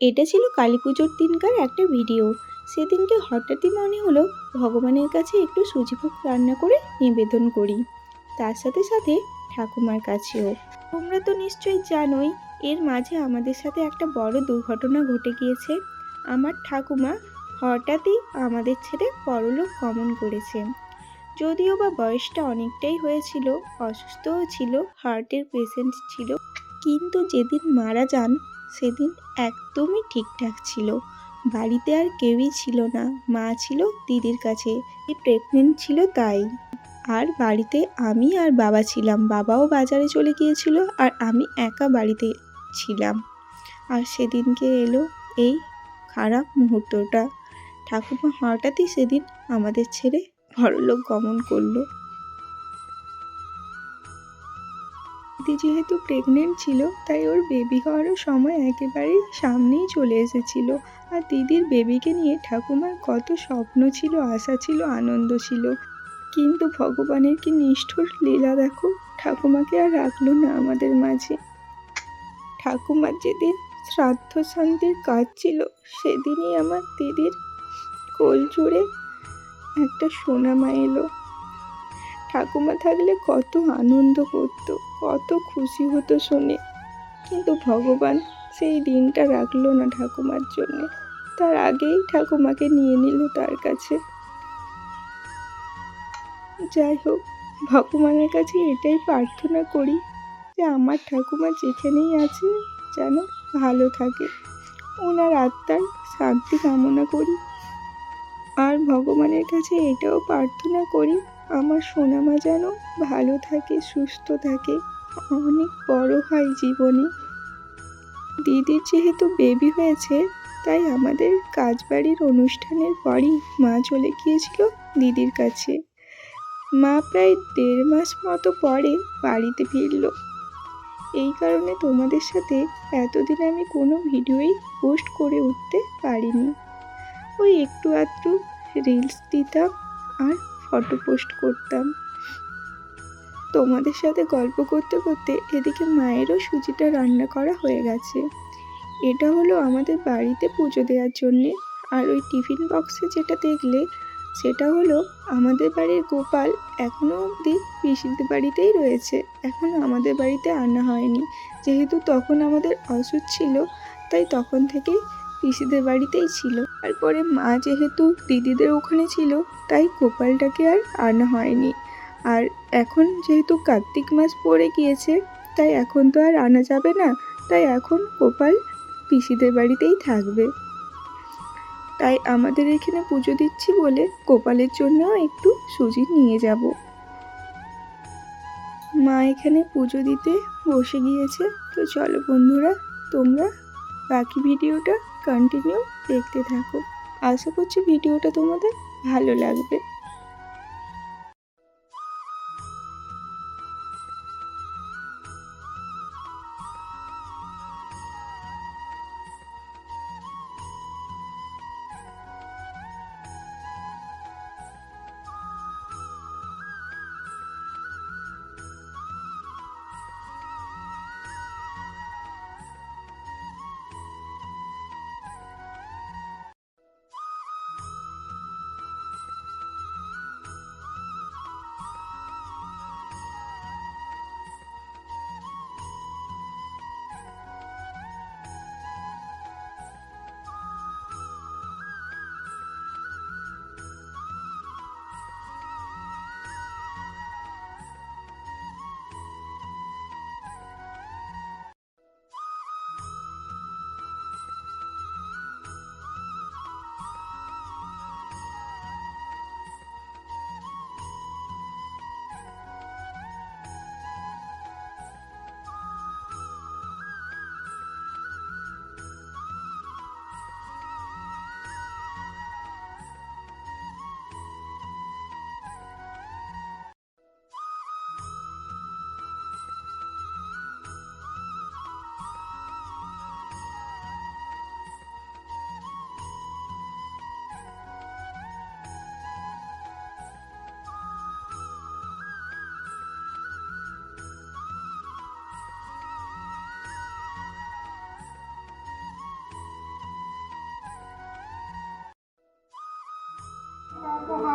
এটা ছিল কালী পুজোর দিনকার একটা ভিডিও। সেদিনকে হঠাৎই মনে হলো, ভগবানের কাছে একটু সুজিভোগ রান্না করে নিবেদন করি। তার সাথে সাথে ঠাকুমার কাছেও। তোমরা তো নিশ্চয়ই জানোই, এর মাঝে আমাদের সাথে একটা বড় দুর্ঘটনা ঘটে গিয়েছে। আমার ঠাকুমা হঠাৎই আমাদের ছেড়ে পরলোক গমন করেছে। যদিও বা বয়সটা অনেকটাই হয়েছিল, অসুস্থও ছিল হার্টের পেশেন্ট ছিল। কিন্তু যেদিন মারা যান সেদিন একদমই ঠিকঠাক ছিল। বাড়িতে আর কেউই ছিল না। মা ছিল দিদির কাছে প্রেগনেন্ট ছিল তাই। আর বাড়িতে আমি আর বাবা ছিলাম। বাবাও বাজারে চলে গিয়েছিল আর আমি একা বাড়িতে ছিলাম। আর সেদিনকে এলো এই খারাপ মুহূর্তটা। ঠাকুমা হঠাৎই সেদিন আমাদের ছেড়ে পরলোক গমন করল। দিদি যেহেতু প্রেগনেন্ট ছিল, তাই ওর বেবি হওয়ারও সময় একেবারেই সামনেই চলে এসেছিল। আর দিদির বেবিকে নিয়ে ঠাকুমার কত স্বপ্ন ছিল, আশা ছিল, আনন্দ ছিল। কিন্তু ভগবানের কি নিষ্ঠুর লীলা দেখো, ঠাকুমাকে আর রাখল না আমাদের মাঝে। ঠাকুমার যেদিন শ্রাদ্ধ শান্তির কাজ ছিল, সেদিনই আমার দিদির কোল জুড়ে একটা সোনামা এলো। ঠাকুমা থাকলে কত আনন্দ করতো, কত খুশি হতো শুনে। কিন্তু ভগবান সেই দিনটা রাখল না ঠাকুমার জন্য। তার আগেই ঠাকুমাকে নিয়ে নিল তার কাছে। যাই হোক, ভগবানের কাছে এটাই প্রার্থনা করি যে আমার ঠাকুমা যেখানেই আছে যেন ভালো থাকে। ওনার আত্মার শান্তি কামনা করি। আর ভগবানের কাছে এটাও প্রার্থনা করি আমার সোনামা যেন ভালো থাকে, সুস্থ থাকে, অনেক বড় হয় জীবনে। দিদির যেহেতু বেবি হয়েছে, তাই আমাদের কাজবাড়ির অনুষ্ঠানের পরই মা চলে গিয়েছিল দিদির কাছে। মা প্রায় দেড় মাস মতো পরে বাড়িতে ফিরল। এই কারণে তোমাদের সাথে এতদিন আমি কোনো ভিডিওই পোস্ট করে উঠতে পারিনি। ওই একটু আধটু রিলস দিতাম আর ফটো পোস্ট করতাম। তোমাদের সাথে গল্প করতে করতে এদিকে মায়েরও সুজিটা রান্না করা হয়ে গেছে। এটা হলো আমাদের বাড়িতে পুজো দেওয়ার জন্যে। আর ওই টিফিন বক্সে যেটা দেখলে, সেটা হলো আমাদের বাড়ির গোপাল এখনও অবধি পিসিদের বাড়িতেই রয়েছে। এখনও আমাদের বাড়িতে আনা হয়নি। যেহেতু তখন আমাদের অসুখ ছিল, তাই তখন থেকেই পিসিদের বাড়িতেই ছিল। তারপরে মা যেহেতু দিদিদের ওখানে ছিল, তাই গোপালটাকে আর আনা হয়নি। আর এখন যেহেতু কার্তিক মাস পড়ে গিয়েছে, তাই এখন তো আর আনা যাবে না, তাই এখন গোপাল পিসিদের বাড়িতেই থাকবে। তাই আমাদের এখানে পুজো দিচ্ছি বলে গোপালের জন্য একটু সুজি নিয়ে যাব। মা এখানে পুজো দিতে বসে গিয়েছে। তো চলো বন্ধুরা, তোমরা বাকি ভিডিওটা কন্টিনিউ দেখতে থাকো। আশা করছি ভিডিওটা তোমাদের ভালো লাগবে।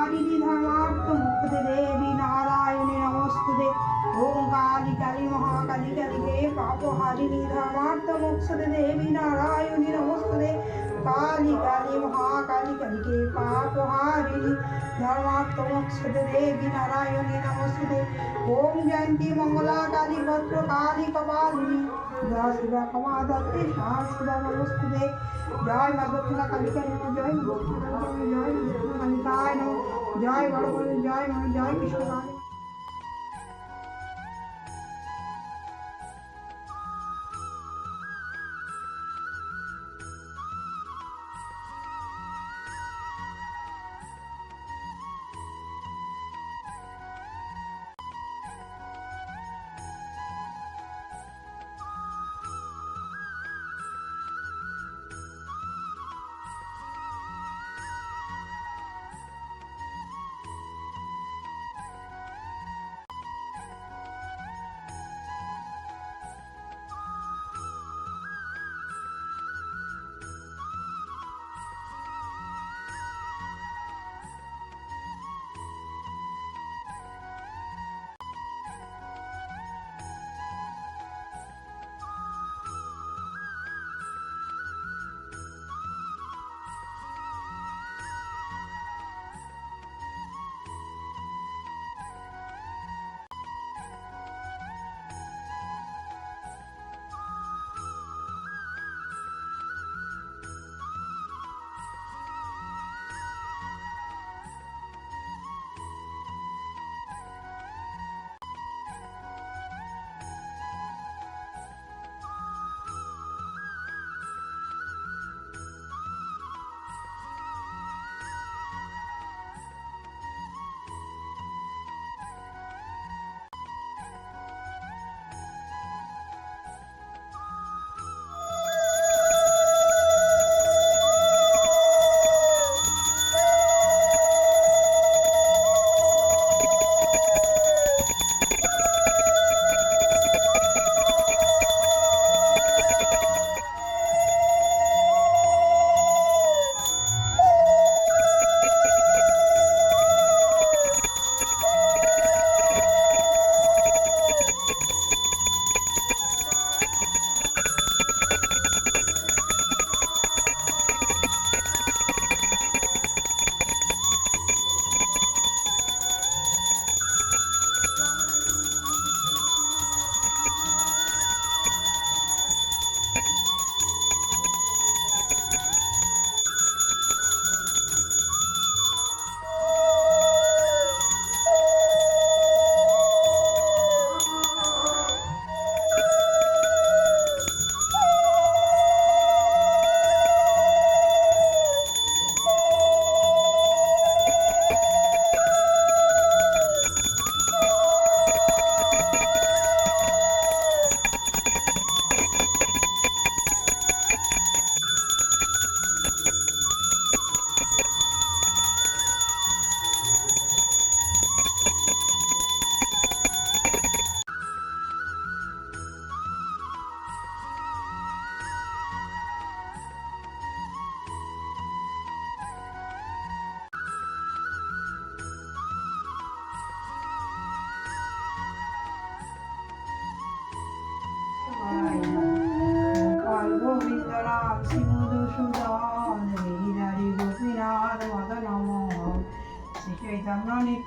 পাপহারিণী ধর্মার্থ মুক্তি দেবী নারায়ণী নমস্তুতে ওম কালী কালী মহাকালী কালী হে পাপ পাপহারিণী ধর্মার্থ দেবী নারায়ণী নমস্তুতে काली काली महाकाली कलिके पापहारिणी धर्मात्मक्षदेवी नारायणी नमस्ते ओम जयंती मंगला काली भद्र काली कपालिनी। जय शिवा कमा दत्ते सुधा नमस्ते जय माँ काली जय नम जय जय कालिकाय नम। जय बड़बल जय मन जय कृष्ण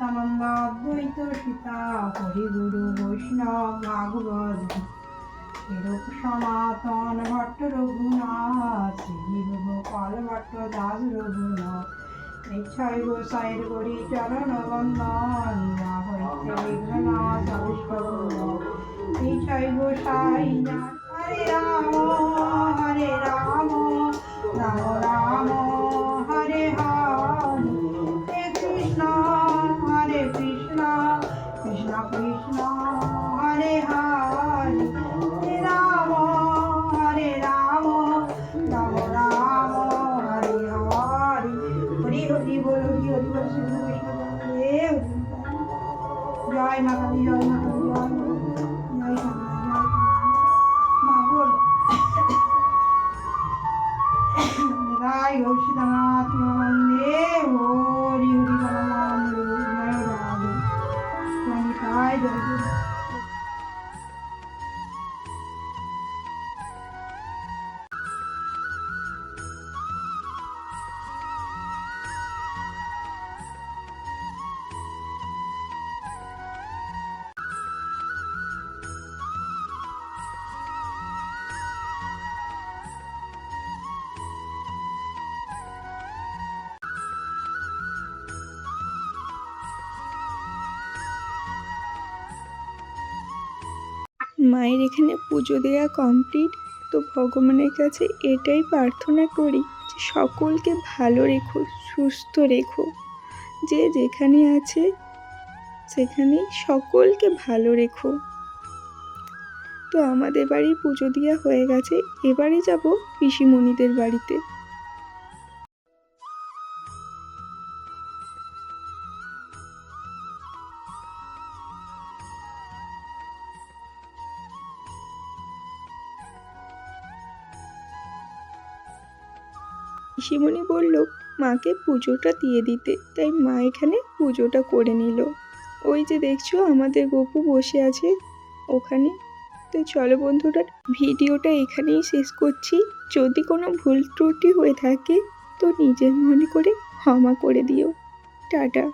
নিত্যানন্দ অদ্বৈত সীতা হরি গুরু বৈষ্ণব ভাগবত এরূপ সনাতন ভট্ট রঘুনাথ শ্রী গোপাল ভট্ট দাস রঘুনাথ ইচ্ছাই গোসাইর করি চরণ বন্দন যা হইতে বিঘ্ননাথ আবিষ্কার ইচ্ছাই গোসাই হরে রাম হরে রাম জয় মা কালী মায়ের এখানে পুজো দেওয়া কমপ্লিট তো ভগবানের কাছে এটাই প্রার্থনা করি যে সকলকে ভালো রেখো, সুস্থ রেখো। যে যেখানে আছে, সেখানে সকলকে ভালো রেখো। তো আমাদের বাড়ি পুজো দেওয়া হয়ে গেছে, এবারে যাব পিসিমণিদের বাড়িতে। পিসিমণি বলল, মাকে পুজোটা দিয়ে দিতে। তাই মা এখানে পুজোটা করে নিল। ওই যে দেখছ, আমাদের গপু বসে আছে ওখানে। তো চলো বন্ধুরা, ভিডিওটা এখানেই শেষ করছি। যদি কোনো ভুল ত্রুটি হয়ে থাকে, তো নিজের মনে করে ক্ষমা করে দিও। টাটা।